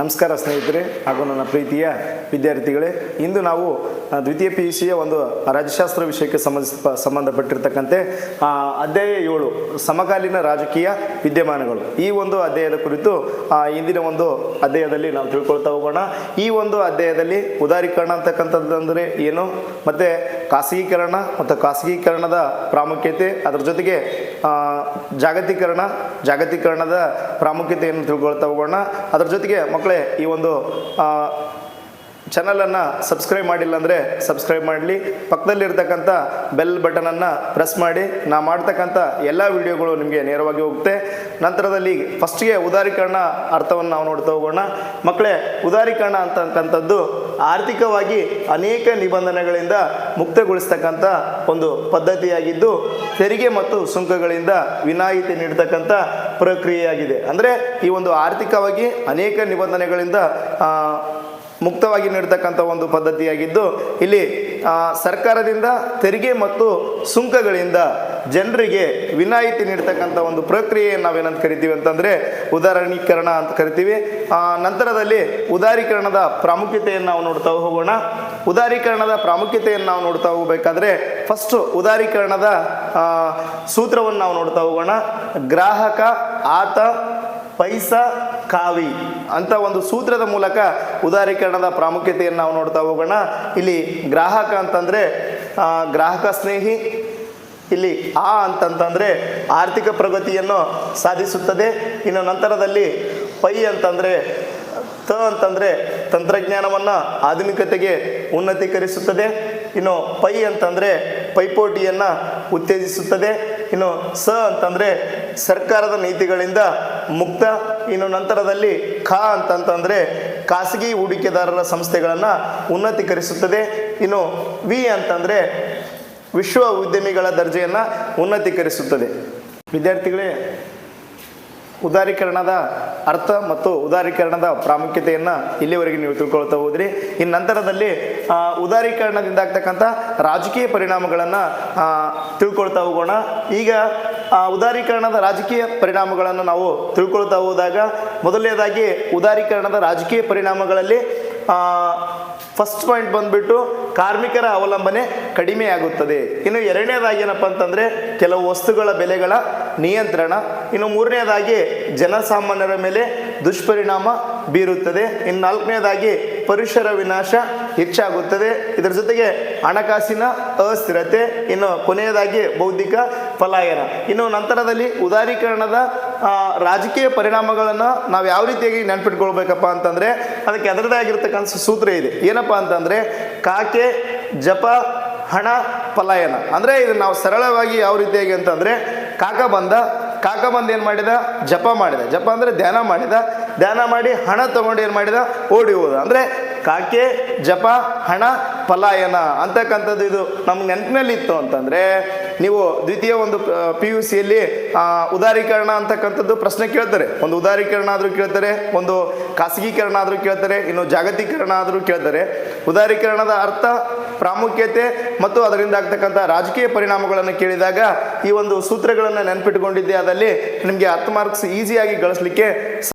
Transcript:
ನಮಸ್ಕಾರ ಸ್ನೇಹಿತರೆ ಹಾಗೂ ನನ್ನ ಪ್ರೀತಿಯ ವಿದ್ಯಾರ್ಥಿಗಳೇ, ಇಂದು ನಾವು ದ್ವಿತೀಯ ಪಿ ಯು ಸಿಯ ಒಂದು ರಾಜ್ಯಶಾಸ್ತ್ರ ವಿಷಯಕ್ಕೆ ಸಂಬಂಧಿಸ ಸಂಬಂಧಪಟ್ಟಿರ್ತಕ್ಕಂತೆ ಅಧ್ಯಾಯ ಏಳು, ಸಮಕಾಲೀನ ರಾಜಕೀಯ ವಿದ್ಯಮಾನಗಳು. ಈ ಒಂದು ಅಧ್ಯಾಯದ ಕುರಿತು ಇಂದಿನ ಒಂದು ಅಧ್ಯಾಯದಲ್ಲಿ ನಾವು ತಿಳ್ಕೊಳ್ತಾ ಹೋಗೋಣ. ಈ ಒಂದು ಅಧ್ಯಾಯದಲ್ಲಿ ಉದಾರೀಕರಣ ಅಂತಕ್ಕಂಥದ್ದು ಅಂದರೆ ಏನು? ಮತ್ತು ಖಾಸಗೀಕರಣ ಮತ್ತು ಖಾಸಗೀಕರಣದ ಪ್ರಾಮುಖ್ಯತೆ ಅದರ ಜೊತೆಗೆ ಜಾಗತೀಕರಣ, ಜಾಗತೀಕರಣದ ಪ್ರಾಮುಖ್ಯತೆಯನ್ನು ತಿಳ್ಕೊಳ್ತಾ ಹೋಗೋಣ. ಅದರ ಜೊತೆಗೆ ಮಕ್ಕಳೇ, ಈ ಒಂದು ಚಾನಲನ್ನು ಸಬ್ಸ್ಕ್ರೈಬ್ ಮಾಡಿಲ್ಲ ಅಂದರೆ ಸಬ್ಸ್ಕ್ರೈಬ್ ಮಾಡಲಿ. ಪಕ್ಕದಲ್ಲಿರ್ತಕ್ಕಂಥ ಬೆಲ್ ಬಟನನ್ನು ಪ್ರೆಸ್ ಮಾಡಿ. ನಾ ಮಾಡ್ತಕ್ಕಂಥ ಎಲ್ಲ ವಿಡಿಯೋಗಳು ನಿಮಗೆ ನೇರವಾಗಿ ಹೋಗುತ್ತೆ. ನಂತರದಲ್ಲಿ ಫಸ್ಟ್ಗೆ ಉದಾರೀಕರಣ ಅರ್ಥವನ್ನು ನಾವು ನೋಡ್ತಾ ಹೋಗೋಣ. ಮಕ್ಕಳೇ, ಉದಾರೀಕರಣ ಅಂತಕ್ಕಂಥದ್ದು ಆರ್ಥಿಕವಾಗಿ ಅನೇಕ ನಿಬಂಧನೆಗಳಿಂದ ಮುಕ್ತಗೊಳಿಸ್ತಕ್ಕಂಥ ಒಂದು ಪದ್ಧತಿಯಾಗಿದ್ದು, ತೆರಿಗೆ ಮತ್ತು ಸುಂಕಗಳಿಂದ ವಿನಾಯಿತಿ ನೀಡತಕ್ಕಂಥ ಪ್ರಕ್ರಿಯೆಯಾಗಿದೆ. ಅಂದರೆ ಈ ಒಂದು ಆರ್ಥಿಕವಾಗಿ ಅನೇಕ ನಿಬಂಧನೆಗಳಿಂದ ಮುಕ್ತವಾಗಿ ನೀಡ್ತಕ್ಕಂಥ ಒಂದು ಪದ್ಧತಿಯಾಗಿದ್ದು, ಇಲ್ಲಿ ಸರ್ಕಾರದಿಂದ ತೆರಿಗೆ ಮತ್ತು ಸುಂಕಗಳಿಂದ ಜನರಿಗೆ ವಿನಾಯಿತಿ ನೀಡ್ತಕ್ಕಂಥ ಒಂದು ಪ್ರಕ್ರಿಯೆಯನ್ನು ನಾವೇನಂತ ಕರಿತೀವಿ ಅಂತಂದರೆ ಉದಾರಣೀಕರಣ ಅಂತ ಕರಿತೀವಿ. ನಂತರದಲ್ಲಿ ಉದಾರೀಕರಣದ ಪ್ರಾಮುಖ್ಯತೆಯನ್ನು ನಾವು ನೋಡ್ತಾ ಹೋಗೋಣ. ಉದಾರೀಕರಣದ ಪ್ರಾಮುಖ್ಯತೆಯನ್ನು ನಾವು ನೋಡ್ತಾ ಹೋಗಬೇಕಾದ್ರೆ ಫಸ್ಟು ಉದಾರೀಕರಣದ ಸೂತ್ರವನ್ನು ನಾವು ನೋಡ್ತಾ ಹೋಗೋಣ. ಗ್ರಾಹಕ, ಆತ, ಪೈಸಾ ಕಾವಿ ಅಂತ ಒಂದು ಸೂತ್ರದ ಮೂಲಕ ಉದಾರೀಕರಣದ ಪ್ರಾಮುಖ್ಯತೆಯನ್ನು ನಾವು ನೋಡ್ತಾ ಹೋಗೋಣ. ಇಲ್ಲಿ ಗ್ರಾಹಕ ಅಂತಂದರೆ ಗ್ರಾಹಕ ಸ್ನೇಹಿ, ಇಲ್ಲಿ ಆ ಅಂತಂತಂದರೆ ಆರ್ಥಿಕ ಪ್ರಗತಿಯನ್ನು ಸಾಧಿಸುತ್ತದೆ. ಇನ್ನು ನಂತರದಲ್ಲಿ ಪೈ ಅಂತಂದರೆ, ತ ಅಂತಂದರೆ ತಂತ್ರಜ್ಞಾನವನ್ನು ಆಧುನಿಕತೆಗೆ ಉನ್ನತೀಕರಿಸುತ್ತದೆ. ಇನ್ನು ಪೈ ಅಂತಂದರೆ ಪೈಪೋಟಿಯನ್ನು ಉತ್ತೇಜಿಸುತ್ತದೆ. ಇನ್ನು ಸ ಅಂತಂದರೆ ಸರ್ಕಾರದ ನೀತಿಗಳಿಂದ ಮುಕ್ತ. ಇನ್ನು ನಂತರದಲ್ಲಿ ಖ ಅಂತಂತಂದರೆ ಖಾಸಗಿ ಹೂಡಿಕೆದಾರರ ಸಂಸ್ಥೆಗಳನ್ನು ಉನ್ನತೀಕರಿಸುತ್ತದೆ. ಇನ್ನು ವಿ ಅಂತಂದರೆ ವಿಶ್ವ ಉದ್ಯಮಿಗಳ ದರ್ಜೆಯನ್ನು ಉನ್ನತೀಕರಿಸುತ್ತದೆ. ವಿದ್ಯಾರ್ಥಿಗಳೇ ಉದಾರೀಕರಣದ ಅರ್ಥ ಮತ್ತು ಉದಾರೀಕರಣದ ಪ್ರಾಮುಖ್ಯತೆಯನ್ನು ಇಲ್ಲಿವರೆಗೆ ನೀವು ತಿಳ್ಕೊಳ್ತಾ ಹೋದ್ರಿ. ಇನ್ನು ನಂತರದಲ್ಲಿ ಉದಾರೀಕರಣದಿಂದ ಆಗ್ತಕ್ಕಂಥ ರಾಜಕೀಯ ಪರಿಣಾಮಗಳನ್ನು ತಿಳ್ಕೊಳ್ತಾ ಹೋಗೋಣ. ಈಗ ಉದಾರೀಕರಣದ ರಾಜಕೀಯ ಪರಿಣಾಮಗಳನ್ನು ನಾವು ತಿಳ್ಕೊಳ್ತಾ ಹೋದಾಗ, ಮೊದಲನೇದಾಗಿ ಉದಾರೀಕರಣದ ರಾಜಕೀಯ ಪರಿಣಾಮಗಳಲ್ಲಿ ಫಸ್ಟ್ ಪಾಯಿಂಟ್ ಬಂದ್ಬಿಟ್ಟು ಕಾರ್ಮಿಕರ ಅವಲಂಬನೆ ಕಡಿಮೆ ಆಗುತ್ತದೆ ಇನ್ನು ಎರಡನೇದಾಗಿ ಏನಪ್ಪ ಅಂತಂದರೆ ಕೆಲವು ವಸ್ತುಗಳ ಬೆಲೆಗಳ ನಿಯಂತ್ರಣ. ಇನ್ನು ಮೂರನೇದಾಗಿ ಜನಸಾಮಾನ್ಯರ ಮೇಲೆ ದುಷ್ಪರಿಣಾಮ ಬೀರುತ್ತದೆ. ಇನ್ನು ನಾಲ್ಕನೇದಾಗಿ ಪರಿಸರ ವಿನಾಶ ಹೆಚ್ಚಾಗುತ್ತದೆ. ಇದರ ಜೊತೆಗೆ ಹಣಕಾಸಿನ ಅಸ್ಥಿರತೆ. ಇನ್ನು ಕೊನೆಯದಾಗಿ ಬೌದ್ಧಿಕ ಪಲಾಯನ. ಇನ್ನು ನಂತರದಲ್ಲಿ ಉದಾರೀಕರಣದ ರಾಜಕೀಯ ಪರಿಣಾಮಗಳನ್ನು ನಾವು ಯಾವ ರೀತಿಯಾಗಿ ನೆನ್ಪಿಟ್ಕೊಳ್ಬೇಕಪ್ಪ ಅಂತಂದರೆ ಅದಕ್ಕೆ ಅದರದೇ ಆಗಿರ್ತಕ್ಕಂಥ ಸೂತ್ರ ಇದೆ. ಏನಪ್ಪ ಅಂತಂದರೆ ಕಾಕೆ, ಜಪ, ಹಣ, ಪಲಾಯನ. ಅಂದರೆ ಇದು ನಾವು ಸರಳವಾಗಿ ಯಾವ ರೀತಿಯಾಗಿ ಅಂತಂದರೆ ಕಾಕ ಬಂದ, ಕಾಕ ಬಂದು ಏನು ಮಾಡಿದ? ಜಪ ಮಾಡಿದ. ಜಪ ಅಂದರೆ ಧ್ಯಾನ ಮಾಡಿದ. ಧ್ಯಾನ ಮಾಡಿ ಹಣ ತಗೊಂಡು ಏನು ಮಾಡಿದ? ಓಡಿ ಹೋದ. ಅಂದರೆ ಕಾಕೆ, ಜಪ, ಹಣ ಪಲಾಯನ ಅಂತಕ್ಕಂಥದ್ದು ಇದು ನಮ್ಗೆ ನೆನಪಿನಲ್ಲಿ ಇತ್ತು ಅಂತಂದರೆ ನೀವು ದ್ವಿತೀಯ ಒಂದು ಪಿ ಯು ಸಿಯಲ್ಲಿ ಉದಾರೀಕರಣ ಅಂತಕ್ಕಂಥದ್ದು ಪ್ರಶ್ನೆ ಕೇಳ್ತಾರೆ. ಒಂದು ಉದಾರೀಕರಣ ಆದರೂ ಕೇಳ್ತಾರೆ, ಒಂದು ಖಾಸಗೀಕರಣ ಆದರೂ ಕೇಳ್ತಾರೆ, ಇನ್ನು ಜಾಗತೀಕರಣ ಆದರೂ ಕೇಳ್ತಾರೆ. ಉದಾರೀಕರಣದ ಅರ್ಥ, ಪ್ರಾಮುಖ್ಯತೆ ಮತ್ತು ಅದರಿಂದ ಆಗ್ತಕ್ಕಂಥ ರಾಜಕೀಯ ಪರಿಣಾಮಗಳನ್ನು ಕೇಳಿದಾಗ ಈ ಒಂದು ಸೂತ್ರಗಳನ್ನು ನೆನಪಿಟ್ಕೊಂಡಿದ್ದೆ ಅದಲ್ಲಿ ನಿಮಗೆ ಹತ್ತು ಮಾರ್ಕ್ಸ್ ಈಸಿಯಾಗಿ ಗಳಿಸ್ಲಿಕ್ಕೆ